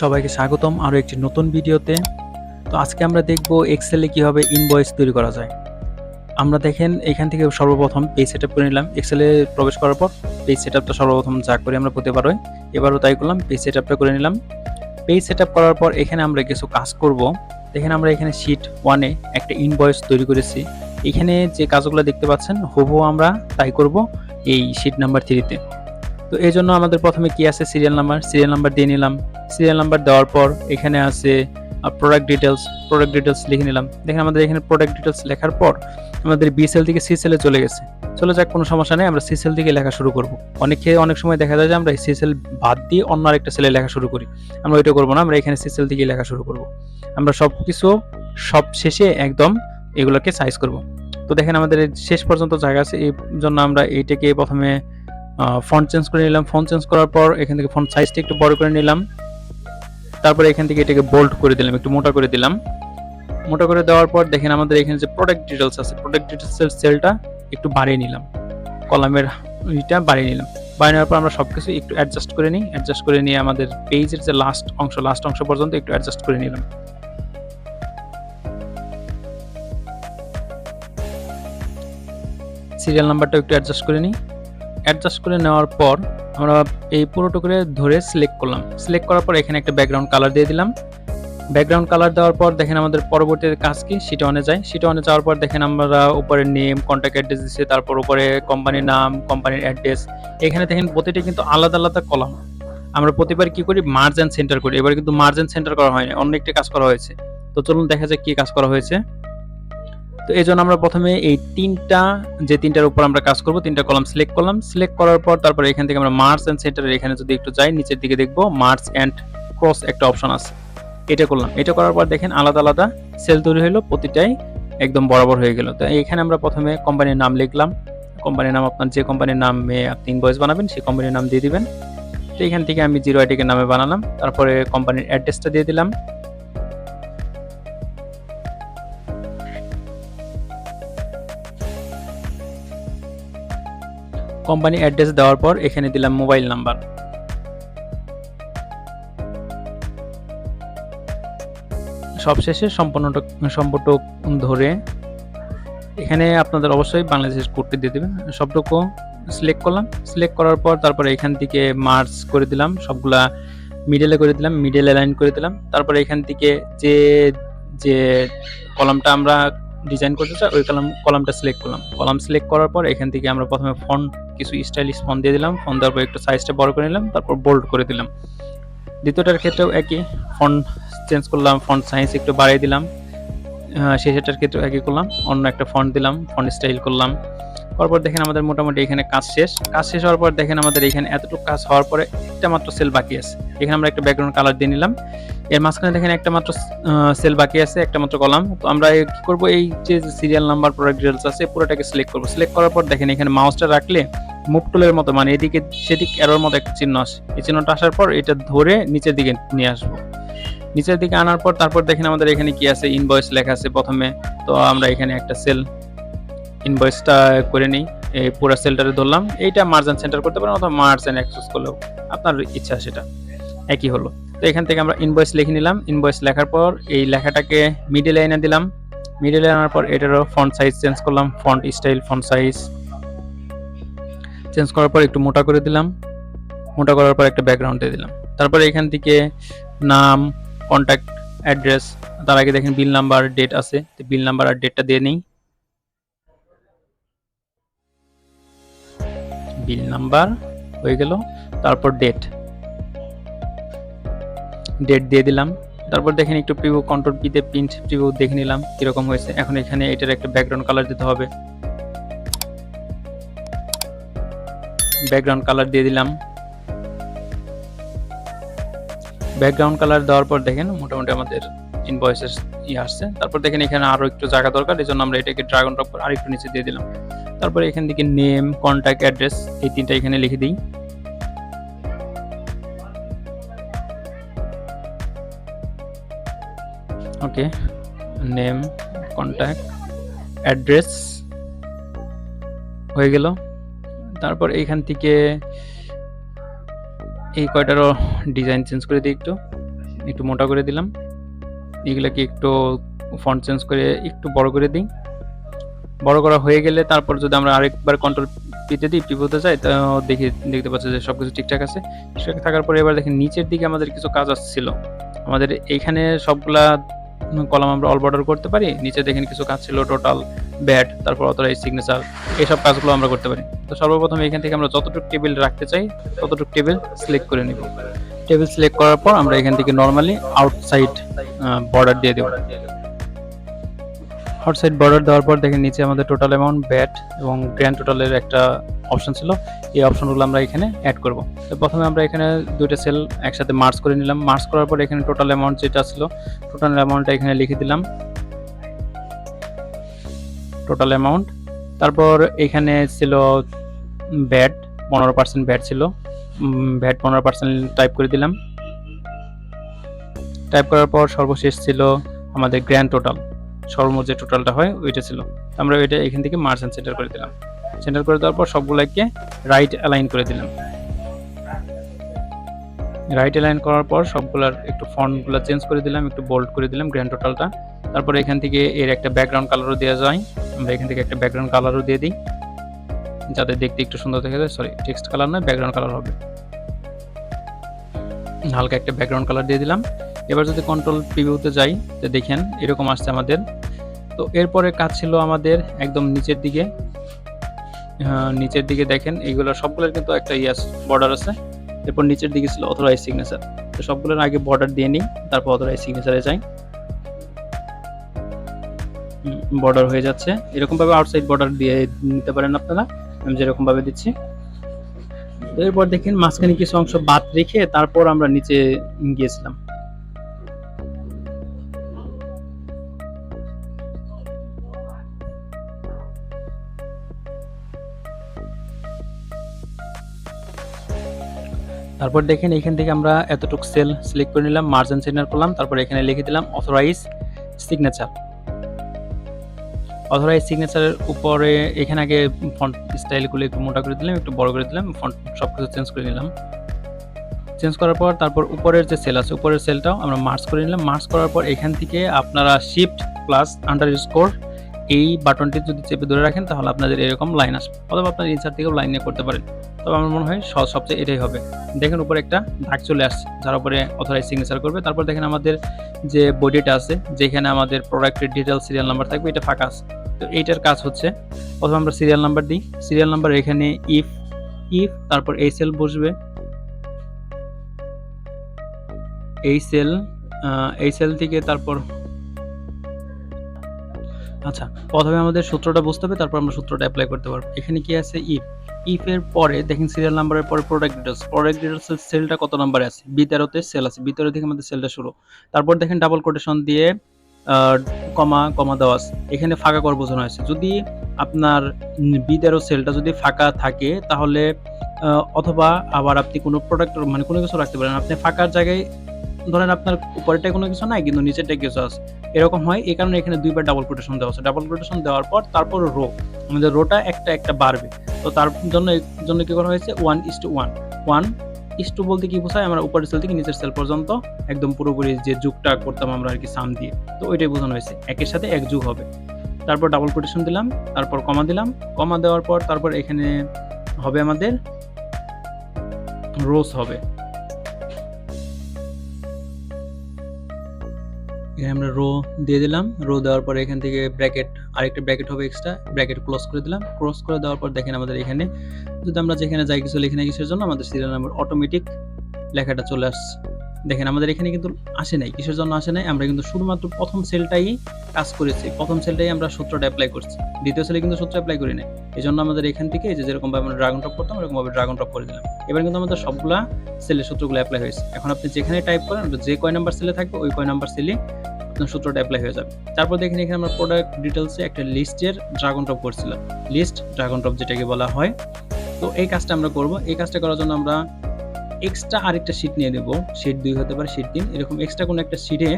সবাইকে স্বাগতম আরও একটি নতুন ভিডিওতে। তো আজকে আমরা দেখব এক্সেলে কীভাবে ইনভয়েস তৈরি করা যায়। আমরা দেখেন এখান থেকে সর্বপ্রথম পেজ সেট করে নিলাম। এক্সেলে প্রবেশ করার পর পেজ সেট সর্বপ্রথম যা করি আমরা প্রতিবারই, এবারও তাই করলাম পেজ সেট করে নিলাম। পেজ সেট করার পর এখানে আমরা কিছু কাজ করব। দেখেন আমরা এখানে শিট ওয়ানে একটা ইনভয়েস তৈরি করেছি। এখানে যে কাজগুলো দেখতে পাচ্ছেন, হুবহু আমরা তাই করব এই শিট নাম্বার থ্রিতে তো এই জন্য আমাদের প্রথমে কি আছে? সিরিয়াল নাম্বার সিরিয়াল নাম্বার দিয়ে নিলাম। সিরিয়াল নাম্বার দেওয়ার পর এখানে আছে প্রোডাক্ট ডিটেলস প্রোডাক্ট ডিটেলস লিখে নিলাম। দেখেন আমাদের এখানে প্রোডাক্ট ডিটেলস লেখার পর আমাদের বি সেল থেকে সি সেলে চলে গেছে। চলে যাক, কোনো সমস্যা নেই, আমরা সি সেল থেকে লেখা শুরু করব। অনেকে অনেক সময় দেখা যায় যে আমরা সি সেল বাদ দিয়ে অন্য আরেকটা সেলে লেখা শুরু করি। আমরা ওইটা করব না, আমরা এখানে সি সেল থেকে লেখা শুরু করব। আমরা সব কিছু সব শেষে একদম এগুলোকে সাইজ করব। তো দেখেন আমাদের শেষ পর্যন্ত জায়গা আছে, এই জন্য আমরা এইটাকে প্রথমে ফন্ট চেঞ্জ করে নিলাম। ফন্ট চেঞ্জ করার পর এখান থেকে ফন্ট সাইজটা একটু বড় করে নিলাম। তারপরে এখান থেকে এটাকে বোল্ড করে দিলাম, একটু মোটা করে দিলাম। মোটা করে দেওয়ার পর দেখেন আমাদের এখানে যে প্রোডাক্ট ডিটেলস আছে প্রোডাক্ট ডিটেলসের সেলটা একটু বাড়িয়ে নিলাম। কলামের ইটা বাড়িয়ে নিলাম। বাড়িয়ে নেওয়ার পর আমরা সব কিছু একটু অ্যাডজাস্ট করে নিই। অ্যাডজাস্ট করে নিয়ে আমাদের পেজের যে লাস্ট অংশ লাস্ট অংশ পর্যন্ত একটু অ্যাডজাস্ট করে নিলাম। সিরিয়াল নাম্বারটা একটু অ্যাডজাস্ট করে নিই। অ্যাডজাস্ট করে নেওয়ার পর আমরা এই পুরোটুকু ধরে সিলেক্ট করলাম। সিলেক্ট করার পর এখানে একটা ব্যাকগ্রাউন্ড কালার দিয়ে দিলাম। ব্যাকগ্রাউন্ড কালার দেওয়ার পর দেখেন আমাদের পরবর্তী কাজ কি? সেটা অনে যায় সেটা অনে যাওয়ার পর দেখেন আমরা উপরে নেম কন্ট্যাক্ট অ্যাড্রেস দিচ্ছে তারপর উপরে কোম্পানির নাম কোম্পানির অ্যাড্রেস এখানে দেখেন প্রতিটি কিন্তু আলাদা আলাদা কলাম আমরা প্রতিবার কি করি? মার্জ অ্যান্ড সেন্টার করি। এবার কিন্তু মার্জ অ্যান্ড সেন্টার করা হয়নি। অন্য একটি কাজ করা হয়েছে। তো চলুন দেখা যাক কি কাজ করা হয়েছে। তো এই জন্য আমরা প্রথমে এই তিনটা, যে তিনটার উপর আমরা কাজ করব, তিনটা কলাম সিলেক্ট করলাম। সিলেক্ট করার পর তারপরে এখান থেকে আমরা মার্চ অ্যান্ড সেন্টারের এখানে যদি একটু যাই, নিচের দিকে দেখব মার্চ অ্যান্ড ক্রস একটা অপশন আছে। এটা করলাম। এটা করার পর দেখেন আলাদা আলাদা সেল তৈরি হলো প্রতিটাই একদম বরাবর হয়ে গেল। তো এখানে আমরা প্রথমে কোম্পানির নাম লিখলাম। কোম্পানির নাম আপনার যে কোম্পানির নামে আপনি ইনভয়েস বানাবেন, সেই কোম্পানির নাম দিয়ে দিবেন। তো এখান থেকে আমি জিরো আইটিকে নামে বানালাম। তারপরে কোম্পানির অ্যাড্রেসটা দিয়ে দিলাম। কোম্পানি অ্যাড্রেস দেওয়ার পর এখানে দিলাম মোবাইল নাম্বার। সবশেষে সম্পূর্ণটা সম্পূর্ণ ধরে এখানে আপনাদের অবশ্যই বাংলাদেশের কোডটি দিয়ে দেবেন। সবটুকু সিলেক্ট করলাম। সিলেক্ট করার পর তারপরে এখান থেকে মার্চ করে দিলাম। সবগুলা মিডলে করে দিলাম মিডল অ্যালাইন করে দিলাম। তারপরে এখান থেকে যে যে কলামটা আমরা ডিজাইন করতে চাই, ওই কলাম, কলামটা সিলেক্ট করলাম। কলাম সিলেক্ট করার পর এখান থেকে আমরা প্রথমে ফন্ট কিছু স্টাইলিশ ফন্ট দিয়ে দিলাম। ফন্ট দেওয়ার পর একটু সাইজটা বড় করে নিলাম, তারপর বোল্ড করে দিলাম। দ্বিতীয়টার ক্ষেত্রেও একই ফন্ট চেঞ্জ করলাম ফন্ট সাইজ একটু বাড়িয়ে দিলাম। শেষেরটার ক্ষেত্রেও একই করলাম, অন্য একটা ফন্ট দিলাম ফন্ট স্টাইল করলাম। তারপর দেখেন আমাদের মোটামুটি এখানে কাজ শেষ। কাজ শেষ হওয়ার পর দেখেন আমাদের এখানে এতটুকু কাজ হওয়ার পরে একটা মাত্র সেল বাকি আছে। এখানে আমরা একটা ব্যাকগ্রাউন্ড কালার দিয়ে নিলাম। এর মাঝখানে দেখেন একটা মাত্র সেল বাকি আছে, একটা মাত্র কলাম। তো আমরা কি করব? এই যে সিরিয়াল নাম্বার প্রোডাক্ট ডিটেলস আছে, পুরোটাকে সিলেক্ট করব। সিলেক্ট করার পর দেখেন এখানে মাউসটা রাখলে মুভ টুলের মতো মানে এদিকে সেদিক এরোর মতো একটা চিহ্ন আসে। এই চিহ্নটা আসার পর এটা ধরে নিচের দিকে নিয়ে আসব। নিচের দিকে আনার পর তারপর দেখেন আমাদের এখানে কি আছে? ইনভয়েস লেখা আছে প্রথমে। তো আমরা এখানে একটা সেল ইনভয়েসটা করে নিই। এই পুরো সেলটারে ধরলাম। এইটা মার্জান সেন্টার করতে পারেন অথবা মার্জান অ্যাক্সেস করলেও আপনার ইচ্ছা সেটা। একই হলো। তো এখান থেকে আমরা ইনভয়েস লিখে নিলাম। ইনভয়েস লেখার পর এই লেখাটাকে মিডল লাইনে দিলাম। মিডিল মিডল আনার পর এটারও ফন্ট সাইজ চেঞ্জ করলাম। Font style font size change করার পর একটু মোটা করে দিলাম। মোটা করার পর একটা ব্যাকগ্রাউন্ড দিয়ে দিলাম। তারপরে এখান থেকে নাম কন্ট্যাক্ট অ্যাড্রেস তার আগে দেখেন বিল নাম্বার ডেট আছে। তো বিল নাম্বার আর ডেটটা দিয়ে নিই। বিল নাম্বার হয়ে গেল, তারপর ডেট ডেট দিয়ে দিলাম। তারপর দেখেন একটু প্রিভিউ কন্ট্রোল পিতে প্রিন্ট প্রিভিউ দেখে নিলাম কীরকম হয়েছে। এখন এখানে এটার একটা ব্যাকগ্রাউন্ড কালার দিতে হবে। ব্যাকগ্রাউন্ড কালার দিয়ে দিলাম। ব্যাকগ্রাউন্ড কালার দেওয়ার পর দেখেন মোটামুটি আমাদের ইনভয়েসের ই আসছে। তারপর দেখেন এখানে আরও একটু জায়গা দরকার এই জন্য আমরা এটাকে ড্রাগন ড্রপ করে আরেকটু নিচে দিয়ে দিলাম। তারপরে এখান থেকে নেম কন্ট্যাক্ট অ্যাড্রেস এই তিনটা এখানে লিখে দিই। ওকে নেম কন্ট্যাক্ট অ্যাড্রেস হয়ে গেল। তারপর এইখান থেকে এই কয়টারও ডিজাইন চেঞ্জ করে দিই একটু। একটু মোটা করে দিলাম। এগুলাকে একটু ফন্ট চেঞ্জ করে একটু বড় করে দিই। বড় করা হয়ে গেলে তারপর যদি আমরা আরেকবার কন্ট্রোল পিতে দিই পিভোতে যাই, তো দেখি, দেখতে পাচ্ছি যে সবকিছু ঠিকঠাক আছে। ঠিকঠাক থাকার পরে এবার দেখেন নিচের দিকে আমাদের কিছু কাজ আসছিল। আমাদের এইখানে সবগুলা কলাম আমরা অল বর্ডার করতে পারি। নিচে দেখেন কিছু কাজ ছিল টোটাল ব্যাট তারপর অথরাইজ সিগনেচার এইসব কাজগুলো আমরা করতে পারি। তো সর্বপ্রথম এখান থেকে আমরা যতটুকু টেবিল রাখতে চাই, ততটুকু টেবিল সিলেক্ট করে নিব। টেবিল সিলেক্ট করার পর আমরা এখান থেকে নর্মালি আউটসাইড বর্ডার দিয়ে দেবো। আউটসাইড বর্ডার দেওয়ার পর দেখেন নিচে আমাদের টোটাল অ্যামাউন্ট ব্যাট এবং গ্র্যান্ড টোটালের একটা অপশন ছিল। এই অপশনগুলো আমরা এখানে অ্যাড করব। তো প্রথমে আমরা এখানে দুইটা সেল একসাথে মার্চ করে নিলাম। মার্চ করার পর এখানে টোটাল অ্যামাউন্ট যেটা ছিল টোটাল অ্যামাউন্টটা এখানে লিখে দিলাম। টোটাল অ্যামাউন্ট তারপর এখানে ছিল ব্যাট পনেরো পার্সেন্ট ব্যাট ছিল। ভ্যাট পনেরো পার্সেন্ট টাইপ করে দিলাম। টাইপ করার পর সর্বশেষ ছিল আমাদের গ্র্যান্ড টোটাল সর্বমোট যে টোটালটা হয়, ওইটা ছিল। আমরা ওইটা এখান থেকে মার্চ অ্যান্ড সেন্টার করে দিলাম। সেন্টার করে দেওয়ার পর সবগুলোকে রাইট অ্যালাইন করে দিলাম। রাইট অ্যালাইন করার পর সবগুলার একটু ফন্টগুলো চেঞ্জ করে দিলাম, একটু বোল্ড করে দিলাম গ্র্যান্ড টোটালটা তারপর এখান থেকে এর একটা ব্যাকগ্রাউন্ড কালারও দেওয়া যায়। আমরা এখান থেকে একটা ব্যাকগ্রাউন্ড কালারও দিয়ে দিই। যাতে দেখতে একটু সুন্দর দেখা যায়। সরি টেক্সট কালার নয় ব্যাকগ্রাউন্ড কালার হবে। হালকা একটা ব্যাকগ্রাউন্ড কালার দিয়ে দিলাম। এবার যদি কন্ট্রোল প্রিভিউতে যাই, তো দেখেন, এরকম আসছে আমাদের। তো এরপরে কাজ ছিল আমাদের একদম নিচের দিকে। নিচের দিকে দেখেন, এইগুলো সবগুলোর কিন্তু একটা ইয়াস বর্ডার আছে। এরপর নিচের দিকে ছিল অথরাইজ সিগনেচার তো সবগুলোর আগে বর্ডার দিয়ে নিই, তারপর অথরাইজ সিগনেচারে যাই। বর্ডার হয়ে যাচ্ছে। এরকমভাবে আউটসাইড বর্ডার দিয়ে নিতে পারেন আপনারা। আমি যেরকমভাবে দিচ্ছি। তো এরপর দেখেন, মাঝখানে কিছু অংশ বাদ রেখে তারপর আমরা নিচে গিয়েছিলাম। তারপর দেখেন এখান থেকে আমরা এতটুকু সেল সিলেক্ট করে নিলাম মার্জিন সেন্টার করলাম, তারপর এখানে লিখে দিলাম অথরাইজ সিগনেচার অথরাইজ সিগনেচারের উপরে এখানে আগে ফন্ট স্টাইলগুলো একটু মোটা করে দিলাম, একটু বড় করে দিলাম ফন্ট সব কিছু চেঞ্জ করে নিলাম। চেঞ্জ করার পর তারপর উপরের যে সেল আছে, উপরের সেলটাও আমরা মার্চ করে নিলাম। মার্চ করার পর এখান থেকে আপনারা শিফট প্লাস আন্ডার স্কোর এই বাটনটি যদি চেপে ধরে রাখেন, তাহলে আপনাদের এরকম লাইন আসবে, অথবা আপনার ইনসার থেকেও লাইন করতে পারেন। তবে আমার মনে হয় সহজ সবচেয়ে এটাই হবে। দেখেন উপরে একটা দাগ চলে আসছে, যার উপরে অথরাইজ সিগনেচার করবে। তারপর দেখেন আমাদের যে বডিটা আছে, যেখানে আমাদের প্রোডাক্টের ডিটেল সিরিয়াল নাম্বার থাকবে, এটা ফাঁকা আছে। তো এইটার কাজ হচ্ছে, প্রথমে আমরা সিরিয়াল নাম্বার দিই। সিরিয়াল নাম্বার এখানে ইফ ইফ তারপর এই সেল বসবে। এই সেল এই সেল থেকে তারপর আচ্ছা প্রথমে আমাদের সূত্রটা বুঝতে হবে, তারপর আমরা সূত্রটা অ্যাপ্লাই করতে পারব। এখানে কি আছে? ইফ ইফ এর পরে দেখেন সিরিয়াল নাম্বারের পরে প্রোডাক্ট ডিটেলস প্রোডাক্ট ডিটেলস সেলটা কত নাম্বারে আছে? বি তেরোতে সেল আছে বি তেরো থেকে আমাদের সেলটা শুরু। তারপর দেখেন ডাবল কোটেশন দিয়ে কমা কমা দেওয়া আছে। এখানে ফাঁকা কর বোঝানো হয়েছে। যদি আপনার বি তেরো সেলটা যদি ফাঁকা থাকে, তাহলে অথবা আবার আপনি কোনো প্রোডাক্ট মানে কোনো কিছু রাখতে পারেন। আপনি ফাঁকার জায়গায়, ধরেন আপনার উপরেরটায় কোনো কিছু নাই, কিন্তু নিচেরটায় কিছু আছে। এরকম হয়, এই কারণে এখানে দুইবার ডাবল কোটেশন দেওয়া হচ্ছে। ডাবল কোটেশন দেওয়ার পর তারপর রো আমাদের রোটা একটা একটা বাড়বে। তো তার জন্য জন্য কি করা হয়েছে? One is two one one is two বলতে কি বোঝায়? আমরা উপরের সেল থেকে নিচের সেল পর্যন্ত একদম পুরোপুরি যে যুগটা করতাম আমরা আর কি সাম দিয়ে। তো ওইটাই বোঝানো হয়েছে। একের সাথে এক যুগ হবে। তারপর ডাবল কোটেশন দিলাম, তারপর কমা দিলাম। কমা দেওয়ার পর তারপর এখানে হবে আমাদের রোজ হবে। এখানে আমরা রো দিয়ে দিলাম। রো দেওয়ার পর এখান থেকে ব্র্যাকেট আরেকটা ব্র্যাকেট হবে এক্সট্রা ব্র্যাকেট ক্লোজ করে দিলাম। ক্লোজ করে দেওয়ার পর দেখেন আমাদের এখানে, যদি আমরা যেখানে যাই কিছু লিখে না কিসের জন্য আমাদের সিরিয়াল নাম্বার অটোমেটিক লেখাটা চলে আসছে। দেখেন, আমাদের এখানে কিন্তু আসে নাই, কিসের জন্য আসে নাই? আমরা কিন্তু শুধুমাত্র প্রথম সেলটাই কাজ করেছি, প্রথম সেলটাই আমরা সূত্রটা অ্যাপ্লাই করছি, দ্বিতীয় সেলে কিন্তু সূত্র অ্যাপ্লাই করি নাই। এই জন্য আমাদের এখান থেকে যে যেরকম ভাবে আমরা ড্রাগন টপ করতাম এরকম ভাবে ড্রাগন টপ করে দিলাম। এবার কিন্তু আমাদের সবগুলা সেলের সূত্রগুলো অ্যাপ্লাই হয়েছে। এখন আপনি যেখানে টাইপ করেন যে কয় নাম্বার সেলে থাকবে, ওই কয় নাম্বার সেলে আপনার সূত্রটা অ্যাপ্লাই হয়ে যাবে। তারপর দেখেন, এখানে আমরা প্রোডাক্ট ডিটেলসে একটা লিস্টের ড্রাগন টপ করছিলাম। লিস্ট ড্রাগন টপ যেটাকে বলা হয়। তো এই কাজটা আমরা করব। এই কাজটা করার জন্য আমরা এক্সট্রা আরেকটা শিট নিয়ে নেব। শিট দুই হতে পারে শিট তিন। এরকম এক্সট্রা কোনো একটা শিটে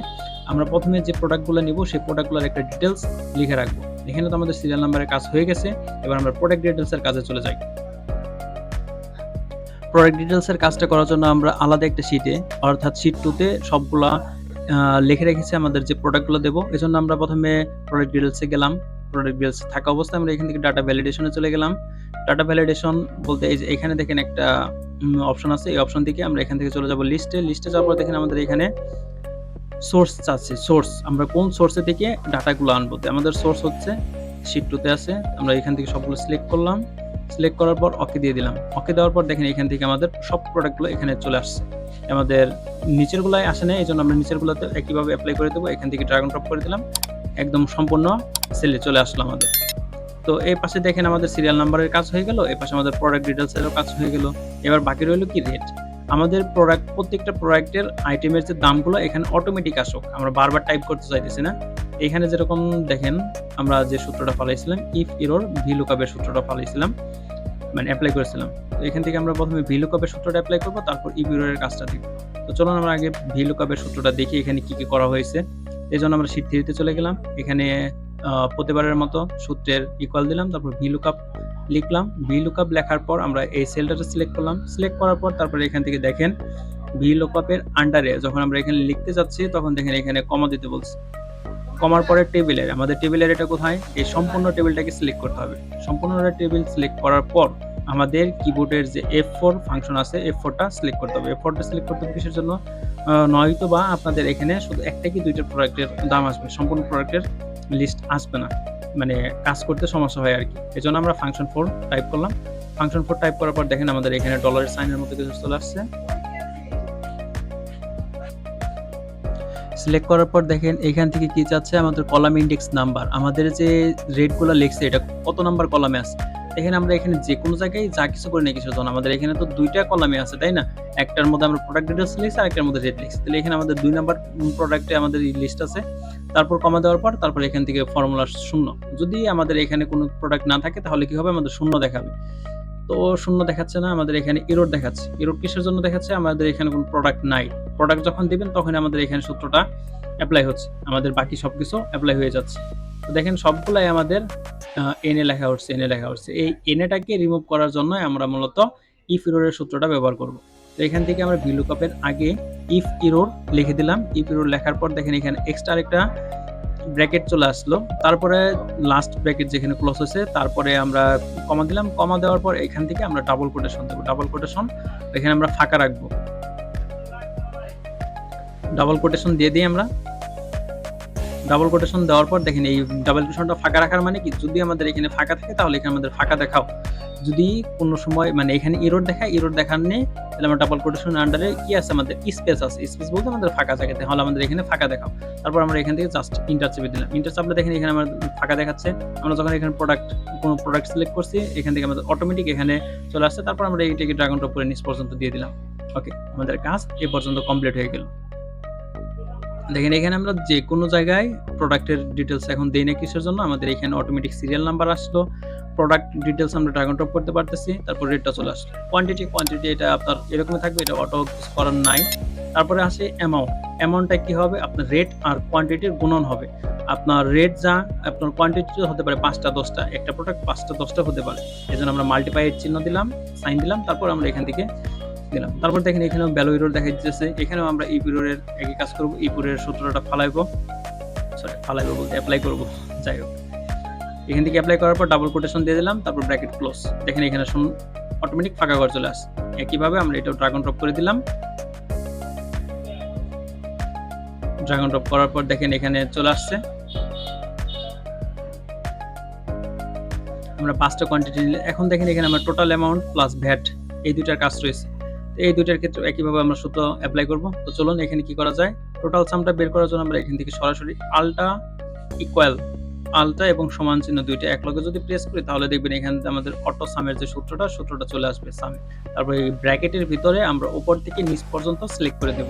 আমরা প্রথমে যে প্রোডাক্টগুলো নিব, সেই প্রোডাক্টগুলোর একটা ডিটেলস লিখে রাখব। এখানে তো আমাদের সিরিয়াল নাম্বারের কাজ হয়ে গেছে। এবার আমরা প্রোডাক্ট ডিটেলসের কাজে চলে যাই। প্রোডাক্ট ডিটেলসের কাজটা করার জন্য আমরা আলাদা একটা শিটে অর্থাৎ শিট টুতে সবগুলা লিখে রেখেছি আমাদের যে প্রোডাক্টগুলো দেবো। এজন্য আমরা প্রথমে প্রোডাক্ট ডিটেলসে গেলাম। প্রোডাক্ট ডিটেলস থাকা অবস্থায় আমরা এখান থেকে ডাটা ভ্যালিডেশনে চলে গেলাম। ডাটা ভ্যালিডেশন বলতে এই যে এখানে দেখেন একটা অপশন আছে। এই অপশন থেকে আমরা এখান থেকে চলে যাব লিস্টে লিস্টে যাওয়ার পর দেখেন আমাদের এখানে সোর্স চাচ্ছে সোর্স আমরা কোন সোর্সে থেকে ডাটাগুলো আনব? আমাদের সোর্স হচ্ছে শিট টুতে আছে। আমরা এখান থেকে সবগুলো সিলেক্ট করলাম। সিলেক্ট করার পর ওকে দিয়ে দিলাম। ওকে দেওয়ার পর দেখেন এখান থেকে আমাদের সব প্রোডাক্টগুলো এখানে চলে আসছে। আমাদের নিচের গুলাই আসে না এই জন্য আমরা নিচের গুলোতে একইভাবে অ্যাপ্লাই করে দেবো। এখান থেকে ড্রাগন ড্রপ করে দিলাম। একদম সম্পূর্ণ সেলে চলে আসলো আমাদের। তো এই পাশে দেখেন আমাদের সিরিয়াল নাম্বারের কাজ হয়ে গেল এই পাশে আমাদের প্রোডাক্ট ডিটেলসেরও কাজ হয়ে গেল। এবার বাকি রইল কি রেট আমাদের প্রোডাক্ট প্রত্যেকটা প্রোডাক্টের আইটেমের যে দামগুলো এখানে অটোমেটিক আসুক, আমরা বারবার টাইপ করতে চাইতেছি না। এখানে যেরকম দেখেন, আমরা যে সূত্রটা ফালাইছিলাম ইফ ইরোর ভি লুকআপের সূত্রটা ফালাইছিলাম মানে অ্যাপ্লাই করেছিলাম। তো এখান থেকে আমরা প্রথমে ভি লুকআপের সূত্রটা অ্যাপ্লাই করব, তারপর ইফ ইরোরের কাজটা দেখব। তো চলুন আমরা আগে ভি লুকআপের সূত্রটা দেখি, এখানে কি কি করা হয়েছে। এই জন্য আমরা শীট থ্রিতে চলে গেলাম। এখানে প্রতিবারের মতো সূত্রের ইকুয়াল দিলাম, তারপর ভি লুকআপ লিখলাম। ভি লুকআপ লেখার পর আমরা এই সেলটাতে সিলেক্ট করলাম। সিলেক্ট করার পর তারপরে এখান থেকে দেখেন ভি লুকআপের আন্ডারে যখন আমরা এখানে লিখতে যাচ্ছি, তখন দেখেন এখানে কমা দিতে বলছে। কমার পরে টেবিলের আমাদের টেবিলের এটা কোথায়? এই সম্পূর্ণ টেবিলটাকে সিলেক্ট করতে হবে। সম্পূর্ণ টেবিল সিলেক্ট করার পর আমাদের কিবোর্ডের যে এফ ফোর ফাংশন আছে এফ ফোরটা সিলেক্ট করতে হবে। এফ ফোরটা সিলেক্ট করতে হবে কিসের জন্য? নয়তো বা আপনাদের এখানে শুধু একটা কি দুইটা প্রোডাক্টের দাম আসবে। সম্পূর্ণ প্রোডাক্টের লিস্ট আসবে না। মানে কাজ করতে সমস্যা হয় আর কি। এই জন্য আমরা ফাংশন ফোর টাইপ করলাম। ফাংশন ফোর টাইপ করার পর দেখেন আমাদের এখানে ডলারের সাইনের মতো কিছু চলে আসছে। সিলেক্ট করার পর দেখেন এখান থেকে কি চাচ্ছে আমাদের কলাম ইন্ডেক্স নাম্বার আমাদের যে রেটগুলো লিখছে, এটা কত নাম্বার কলামে আছে? এখানে আমরা এখানে যে কোনো জায়গায় যা কিছু করি না কিছু জন্য। আমাদের এখানে তো দুইটা কলামে আছে, তাই না? একটার মধ্যে আমরা প্রোডাক্ট ডিটেলস লিখছি আর একটার মধ্যে রেট লিখছি। তাহলে এখানে আমাদের দুই নাম্বার প্রোডাক্টে আমাদের লিস্ট আছে। তারপর কমা দেওয়ার পর তারপর এখান থেকে ফর্মুলা শূন্য। যদি আমাদের এখানে কোনো প্রোডাক্ট না থাকে, তাহলে কি হবে? আমাদের শূন্য দেখাবে। তো শূন্য দেখাচ্ছে না, আমাদের এখানে ইরোড দেখাচ্ছে। ইরোড কিসের জন্য দেখাচ্ছে? আমাদের এখানে কোনো প্রোডাক্ট নাই। প্রোডাক্ট যখন দিবেন, তখন আমাদের এখানে সূত্রটা অ্যাপ্লাই হচ্ছে। আমাদের বাকি সবকিছু অ্যাপ্লাই হয়ে যাচ্ছে। তো দেখেন, সবগুলাই আমাদের এনে লেখা হচ্ছে এনে লেখা হচ্ছে। এই এনেটাকে রিমুভ করার জন্য আমরা মূলত ইফ ইরোরের সূত্রটা ব্যবহার করব। তো এখান থেকে আমরা ভিলুকাপের আগে ইফ ইরোর লিখে দিলাম। ইফ ইরোর লেখার পর দেখেন এখানে এক্সট্রা একটা ব্র্যাকেট চলে আসলো। তারপরে লাস্ট ব্র্যাকেট যেখানে ক্লোজ হয়েছে, তারপরে আমরা কমা দিলাম। কমা দেওয়ার পর এখান থেকে আমরা ডাবল কোটেশন দেবো। ডাবল কোটেশন এখানে আমরা ফাঁকা রাখব। ডাবল কোটেশন দিয়ে দিই আমরা। ডাবল কোটেশন দেওয়ার পর দেখেন এই ডাবল কোটেশনটা ফাঁকা রাখার মানে কি? যদি আমাদের এখানে ফাঁকা থাকে তাহলে এখানে আমাদের ফাঁকা দেখাও। যদি কোনো সময় মানে এখানে ইরোড দেখায় ইরোড দেখার নেই, তাহলে আমরা ডাবল কোটেশন আন্ডারে কি আছে? আমাদের স্পেস আছে। স্পেস বলতে আমাদের ফাঁকা থাকে তাহলে আমাদের এখানে ফাঁকা দেখাও। তারপর আমরা এখান থেকে জাস্ট ইন্টার চেপে দিলাম ইন্টার চাপলে দেখেন এখানে আমার ফাঁকা দেখাচ্ছে। আমরা যখন এখানে প্রোডাক্ট কোনো প্রোডাক্ট সিলেক্ট করছি, এখান থেকে আমাদের অটোমেটিক এখানে চলে আসছে। তারপর আমরা এইটাকে ড্রাগন টপ করে নিচ পর্যন্ত দিয়ে দিলাম। ওকে আমাদের কাজ এ পর্যন্ত কমপ্লিট হয়ে গেল। দেখেন এখানে আমরা যে কোনো জায়গায় প্রোডাক্টের ডিটেলস এখন দেই না কিসের জন্য। আমাদের এখানে অটোমেটিক সিরিয়াল নাম্বার আসলো। প্রোডাক্ট ডিটেলস আমরা ড্রাগন টপ করতে পারতেছি, তারপর রেটটা চলে আসলো। কোয়ান্টিটি কোয়ান্টিটি এটা আপনার এরকমই থাকবে, এটা অটো করার নাই। তারপরে আসে অ্যামাউন্ট অ্যামাউন্টটা কি হবে? আপনার রেট আর কোয়ান্টিটির গুণন হবে। আপনার রেট যা, আপনার কোয়ান্টিটি হতে পারে পাঁচটা, দশটা। একটা প্রোডাক্ট পাঁচটা, দশটা হতে পারে। এই জন্য আমরা মাল্টিপ্লাইয়ের চিহ্ন দিলাম সাইন দিলাম, তারপর আমরা এখান থেকে দিলাম। তারপর দেখেন এখানেও ব্যালো ইরোর দেখা যাচ্ছে। এখানেও আমরা ইপিরোরের একই কাজ করব ইপুরের সূত্রটা ফালাইবো। সরি ফালাইবো বলতে অ্যাপ্লাই করব। যাই হোক। এখান থেকে অ্যাপ্লাই করার পর ডাবল কোটেশন দিয়ে দিলাম, তারপর ব্র্যাকেট ক্লোজ দেখেন এখানে অটোমেটিক ফাঁকা ঘর চলে আসে একইভাবে আমরা এটাও ড্রাগন ড্রপ করে দিলাম। ড্রাগন ড্রপ করার পর দেখেন এখানে চলে আসছে। আমরা পাঁচটা কোয়ান্টিটি নিলে এখন দেখেন এখানে আমরা টোটাল অ্যামাউন্ট প্লাস ভ্যাট এই দুইটার কাজ রয়েছে। এই দুইটার ক্ষেত্রে একইভাবে আমরা সূত্র অ্যাপ্লাই করব। তো চলুন এখানে কি করা যায়? টোটাল সামটা বের করার জন্য আমরা এখান থেকে সরাসরি আলটা ইকুয়াল আলটা এবং সমান চিহ্ন দুইটা এক লগে যদি প্রেস করি, তাহলে দেখবেন এখানে আমাদের অটো সামের যে সূত্রটা সূত্রটা চলে আসবে সামে তারপর এই ব্র্যাকেটের ভিতরে আমরা উপর থেকে নিচ পর্যন্ত সিলেক্ট করে দেব।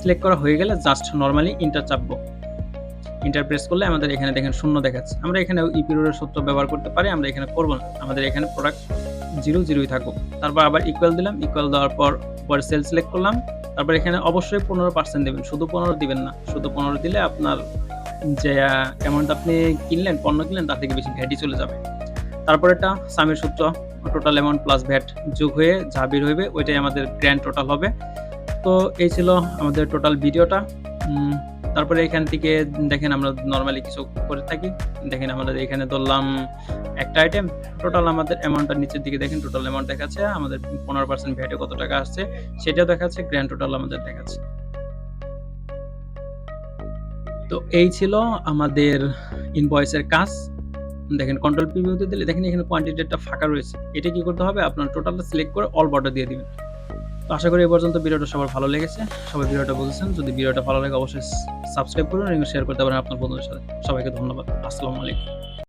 সিলেক্ট করা হয়ে গেলে জাস্ট নর্মালি ইন্টার চাপবো। ইন্টার প্রেস করলে আমাদের এখানে দেখেন শূন্য দেখাচ্ছে। আমরা এখানে ইপিরোর সূত্র ব্যবহার করতে পারি, আমরা এখানে করব না। আমাদের এখানে প্রোডাক্ট জিরো জিরোই থাকুক। তারপর আবার ইকুয়াল দিলাম ইকুয়াল দেওয়ার পর পরে সেল সিলেক্ট করলাম। তারপর এখানে অবশ্যই পনেরো পার্সেন্ট দেবেন, শুধু পনেরো দিবেন না। শুধু পনেরো দিলে আপনার যে অ্যামাউন্ট আপনি কিনলেন, পণ্য কিনলেন, তার থেকে বেশি ভ্যাটি চলে যাবে। তারপর এটা সামের সূত্র টোটাল অ্যামাউন্ট প্লাস ভ্যাট যোগ হয়ে যা বের হইবে, ওইটাই আমাদের গ্র্যান্ড টোটাল হবে। তো এই ছিল আমাদের টোটাল ভিডিওটা তারপরে এখান থেকে দেখেন আমরা নর্মালি কিছু করে থাকি। দেখেন আমাদের এখানে ধরলাম একটা আইটেম টোটাল আমাদের অ্যামাউন্টটা নিচের দিকে দেখেন টোটাল অ্যামাউন্ট দেখাচ্ছে, আমাদের পনেরো পার্সেন্ট ভ্যাটে কত টাকা আসছে, সেটাও দেখাচ্ছে গ্র্যান্ড টোটাল আমাদের দেখাচ্ছে। তো এই ছিল আমাদের ইনভয়েসের কাজ। দেখেন কন্ট্রোল প্রিভিউতে দিলে, দেখেন এখানে কোয়ান্টিটিটা ফাঁকা রয়েছে। এটা কি করতে হবে? আপনার টোটালটা সিলেক্ট করে অল বর্ডার দিয়ে দিবেন। তো আশা করি এ পর্যন্ত ভিডিওটা সবার ভালো লেগেছে। সবাই ভিডিওটা বলছেন যদি ভিডিওটা ভালো লাগে, অবশ্যই সাবস্ক্রাইব করুন এবং শেয়ার করতে পারেন আপনার বন্ধুদের সাথে। সবাইকে ধন্যবাদ। আসসালামু আলাইকুম।